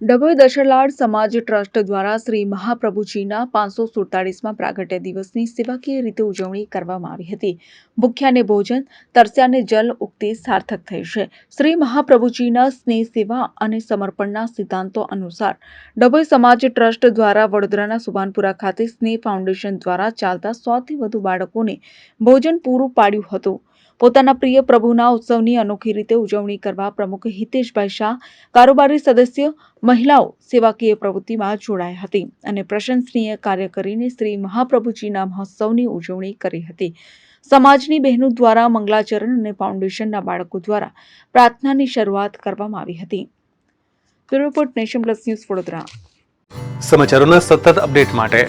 ડભોઈ દશરલાડ સમાજ ટ્રસ્ટ દ્વારા શ્રી મહાપ્રભુજીના પાંચસો સુડતાળીસમાં પ્રાગટ્ય દિવસની સેવાકીય રીતે ઉજવણી કરવામાં આવી હતી. ભૂખ્યાને ભોજન, તરસ્યાને જલ ઉક્તિ સાર્થક થઈ છે. શ્રી મહાપ્રભુજીના સ્નેહ સેવા અને સમર્પણના સિદ્ધાંતો અનુસાર ડભોઈ સમાજ ટ્રસ્ટ દ્વારા વડોદરાના સુભાનપુરા ખાતે સ્નેહ ફાઉન્ડેશન દ્વારા ચાલતા સોથી વધુ બાળકોને ભોજન પૂરું પાડ્યું હતું. પોતાના પ્રિય પ્રભુના ઉત્સવની અનોખી રીતે ઉજવણી કરવા પ્રમુખ હિતેશભાઈ શાહ, કારોબારી સદસ્ય, મહિલાઓ સેવાકીય પ્રવૃત્તિમાં જોડાઈ હતી અને પ્રશંસનીય કાર્ય કરીને શ્રી મહાપ્રભુજીના મહોત્સવની ઉજવણી કરી હતી. સમાજની બહેનો દ્વારા મંગલાચરણ અને ફાઉન્ડેશનના બાળકો દ્વારા પ્રાર્થનાની શરૂઆત કરવામાં આવી હતી. Bureau Nation Plus News Vadodara. સમાચારોના સતત અપડેટ માટે